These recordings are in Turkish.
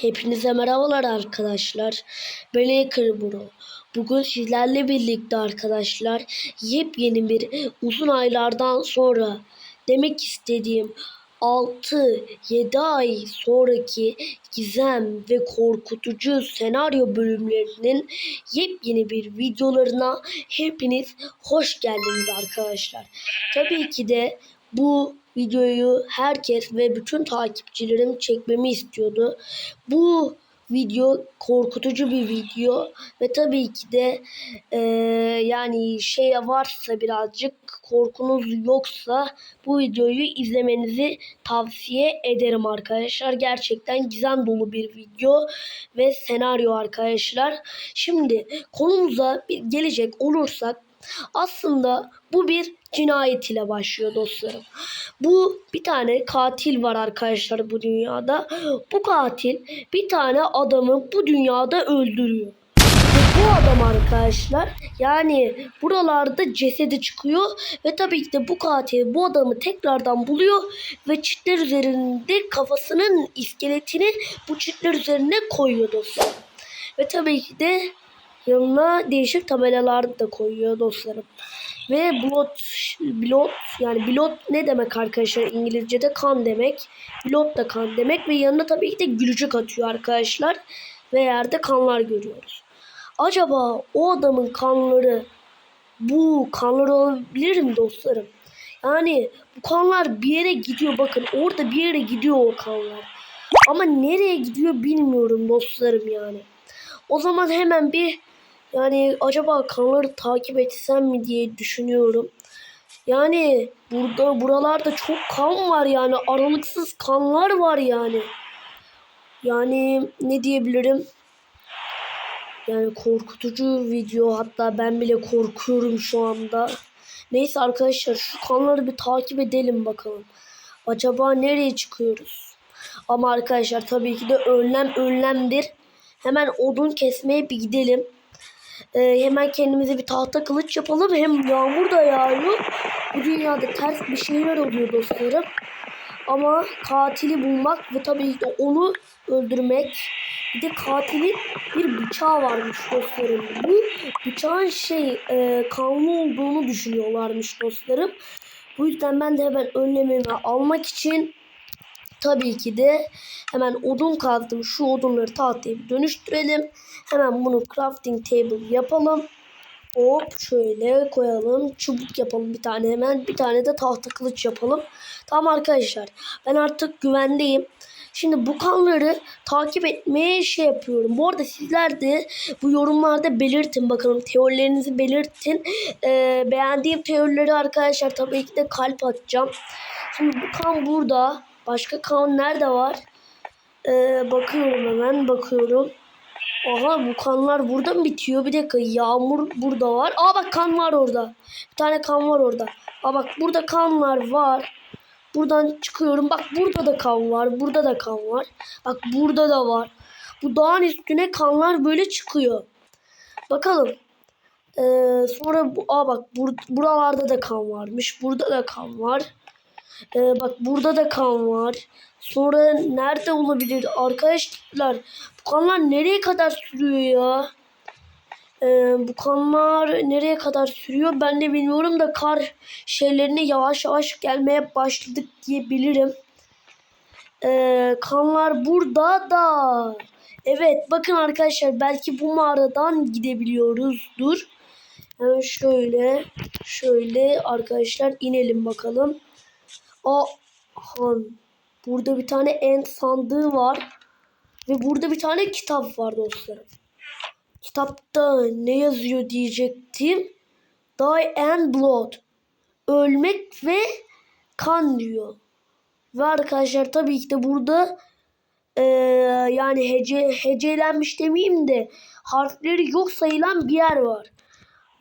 Hepinize merhabalar arkadaşlar. Ben Hacker Bro. Bugün sizlerle birlikte arkadaşlar yepyeni bir uzun aylardan sonra demek istediğim 6-7 ay sonraki gizem ve korkutucu senaryo bölümlerinin yepyeni bir videolarına hepiniz hoş geldiniz arkadaşlar. Tabii ki de bu videoyu herkes ve bütün takipçilerim çekmemi istiyordu. Bu video korkutucu bir video ve tabii ki de eee, yani şey varsa birazcık korkunuz yoksa bu videoyu izlemenizi tavsiye ederim arkadaşlar. Gerçekten gizem dolu bir video ve senaryo arkadaşlar. Şimdi konumuza gelecek olursak aslında bu bir cinayet ile başlıyor dostlarım. Bu bir tane katil var arkadaşlar bu dünyada. Bu katil bir tane adamı bu dünyada öldürüyor. Ve bu adam arkadaşlar yani buralarda cesedi çıkıyor ve tabii ki de bu katil bu adamı tekrardan buluyor ve çitler üzerinde kafasının iskeletini bu çitler üzerine koyuyor dostlarım. Ve tabii ki de yanına değişik tabelalar da koyuyor dostlarım. Ve blot, blot yani blot ne demek arkadaşlar İngilizce'de kan demek. Blot da kan demek ve yanına tabii ki de gülücük atıyor arkadaşlar. Ve yerde kanlar görüyoruz. Acaba o adamın kanları bu kanlar olabilir mi dostlarım? Yani bu kanlar bir yere gidiyor bakın orada bir yere gidiyor o kanlar. Ama nereye gidiyor bilmiyorum dostlarım yani. O zaman hemen bir yani acaba kanları takip etsem mi diye düşünüyorum. Yani burada buralarda çok kan var yani aralıksız kanlar var yani. Yani ne diyebilirim? Yani korkutucu video hatta ben bile korkuyorum şu anda. Neyse arkadaşlar şu kanları bir takip edelim bakalım. Acaba nereye çıkıyoruz? Ama arkadaşlar tabii ki de önlem önlemdir. Hemen odun kesmeye bir gidelim. Ee, hemen kendimize bir tahta kılıç yapalım. Hem yağmur da yağıyor. Bu dünyada ters bir şeyler oluyor dostlarım. Ama katili bulmak ve tabii ki onu öldürmek. Bir de katilin bir bıçağı varmış dostlarım. Bu bıçağın şey e, kanlı olduğunu düşünüyorlarmış dostlarım. Bu yüzden ben de hemen önlemimi almak için tabii ki de hemen odun kazdım. Şu odunları tahtaya dönüştürelim. Hemen bunu crafting table yapalım. Hop şöyle koyalım. Çubuk yapalım bir tane hemen. Bir tane de tahta kılıç yapalım. Tamam arkadaşlar. Ben artık güvendeyim. Şimdi bu kanları takip etmeye şey yapıyorum. Bu arada sizler de bu yorumlarda belirtin bakalım. Teorilerinizi belirtin. Ee, beğendiğim teorileri arkadaşlar tabii ki de kalp atacağım. Şimdi bu kan burada. Başka kan nerede var? Ee, bakıyorum hemen bakıyorum. Aha bu kanlar burada mı bitiyor? Bir dakika yağmur burada var. Aa bak kan var orada. Bir tane kan var orada. Aa bak burada kanlar var. Buradan çıkıyorum. Bak burada da kan var. Burada da kan var. Bak burada da var. Bu dağın üstüne kanlar böyle çıkıyor. Bakalım. Ee, sonra bu, aa bak bur, buralarda da kan varmış. Burada da kan var. Ee, bak burada da kan var. Sonra nerede olabilir arkadaşlar? Bu kanlar nereye kadar sürüyor ya? Ee, bu kanlar nereye kadar sürüyor ben de bilmiyorum da kar şeylerine yavaş yavaş gelmeye başladık diyebilirim. Ee, kanlar burada da. Evet bakın arkadaşlar belki bu mağaradan gidebiliyoruzdur. Hemen şöyle şöyle arkadaşlar inelim bakalım. Aa. Burada bir tane end sandığı var. Ve burada bir tane kitap var dostlarım. Kitapta ne yazıyor diyecektim. Die and Blood. Ölmek ve kan diyor. Ve arkadaşlar tabii ki de burada eee, yani hece, hecelenmiş demeyeyim de harfleri yok sayılan bir yer var.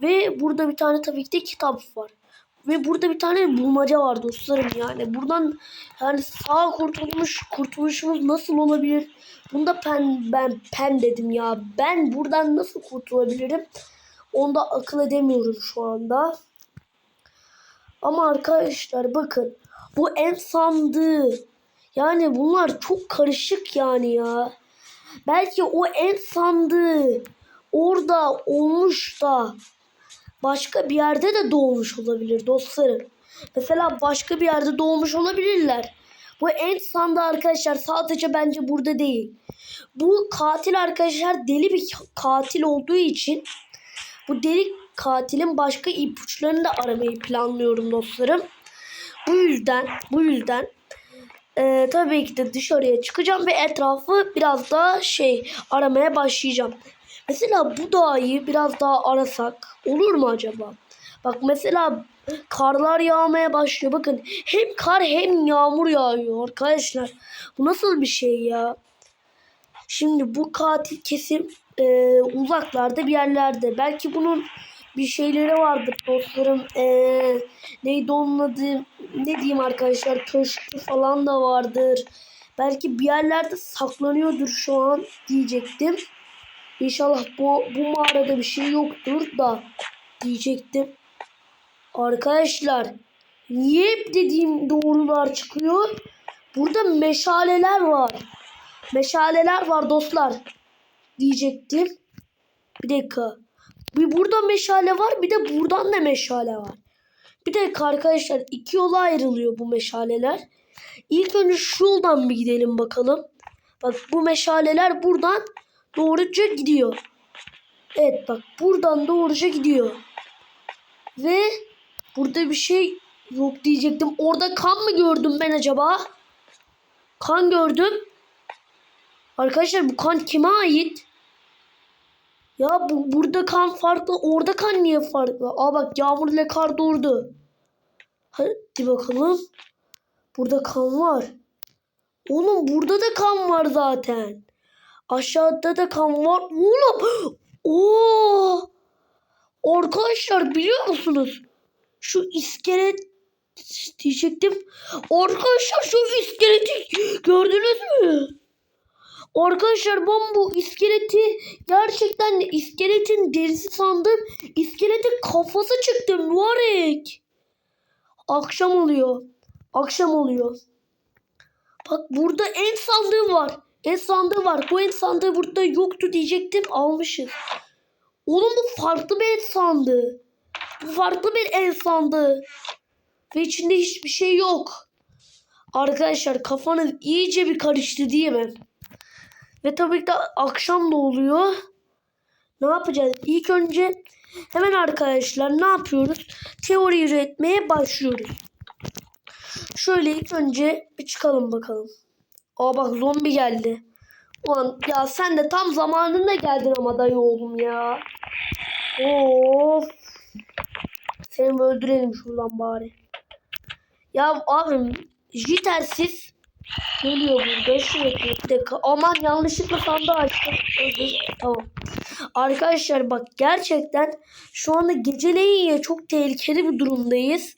Ve burada bir tane tabii ki de kitap var. Ve burada bir tane bulmaca var dostlarım yani. Buradan yani sağ kurtulmuş kurtuluşumuz nasıl olabilir? Bunda pen ben pen dedim ya. Ben buradan nasıl kurtulabilirim? Onda akıl edemiyorum şu anda. Ama arkadaşlar bakın bu en sandığı. Yani bunlar çok karışık yani ya. belki o en sandığı orada olmuş da başka bir yerde de doğmuş olabilir dostlarım. Mesela başka bir yerde doğmuş olabilirler. Bu en sandığı arkadaşlar sadece bence burada değil. Bu katil arkadaşlar deli bir katil olduğu için bu deli katilin başka ipuçlarını da aramayı planlıyorum dostlarım. Bu yüzden bu yüzden e, tabii ki de dışarıya çıkacağım ve etrafı biraz daha şey aramaya başlayacağım. Mesela bu dağı biraz daha arasak olur mu acaba? Bak mesela karlar yağmaya başlıyor. Bakın hem kar hem yağmur yağıyor arkadaşlar. Bu nasıl bir şey ya? Şimdi bu katil kesim e, uzaklarda bir yerlerde. Belki bunun bir şeyleri vardır dostlarım. E, neydi onun adı? Ne diyeyim arkadaşlar? Köşkü falan da vardır. Belki bir yerlerde saklanıyordur şu an diyecektim. İnşallah bu, bu mağarada bir şey yoktur da diyecektim. Arkadaşlar niye hep dediğim doğrular çıkıyor? Burada meşaleler var. Meşaleler var dostlar. Diyecektim. Bir dakika. Bir burada meşale var bir de buradan da meşale var. Bir dakika arkadaşlar iki yola ayrılıyor bu meşaleler. İlk önce şu yoldan bir gidelim bakalım. Bak bu meşaleler buradan doğruca gidiyor. Evet bak buradan doğruca gidiyor. Ve burada bir şey yok diyecektim. Orada kan mı gördüm ben acaba? Kan gördüm. Arkadaşlar bu kan kime ait? Ya bu burada kan farklı. Orada kan niye farklı? Aa bak yağmur ile kar durdu. Hadi bakalım. Burada kan var. Oğlum burada da kan var zaten. Aşağıda da kan var. Oğlum. Oo. Arkadaşlar biliyor musunuz? Şu iskelet diyecektim. Arkadaşlar şu iskeleti gördünüz mü? Arkadaşlar ben bu iskeleti gerçekten iskeletin derisi sandım. İskeletin kafası çıktı mübarek. Akşam oluyor. Akşam oluyor. Bak burada en sandığı var. En sandığı var. Bu en sandığı burada yoktu diyecektim. Almışız. Oğlum bu farklı bir en sandığı. Bu farklı bir en sandığı. Ve içinde hiçbir şey yok. Arkadaşlar kafanız iyice bir karıştı diyemem. Ve tabii ki de akşam da oluyor. Ne yapacağız? İlk önce hemen arkadaşlar ne yapıyoruz? Teori üretmeye başlıyoruz. Şöyle ilk önce bir çıkalım bakalım. Aa bak zombi geldi. Ulan ya sen de tam zamanında geldin ama dayı oğlum ya. Of. Seni öldürelim şuradan bari. Ya abim jitersiz geliyor burada sürekli. Aman yanlışlıkla sandığı açtım. Tamam. Arkadaşlar bak gerçekten şu anda geceleyin ya çok tehlikeli bir durumdayız.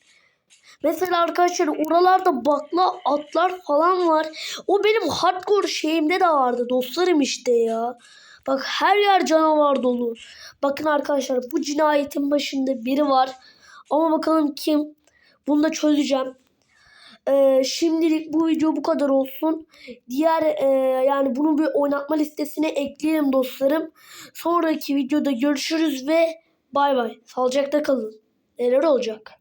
Mesela arkadaşlar oralarda bakla atlar falan var. O benim hardcore şeyimde de vardı dostlarım işte ya. Bak her yer canavar dolu. Bakın arkadaşlar bu cinayetin başında biri var. Ama bakalım kim? Bunu da çözeceğim. Ee, şimdilik bu video bu kadar olsun. Diğer e, yani bunu bir oynatma listesine ekleyelim dostlarım. Sonraki videoda görüşürüz ve bay bay. Sağlıcakla kalın. Neler olacak?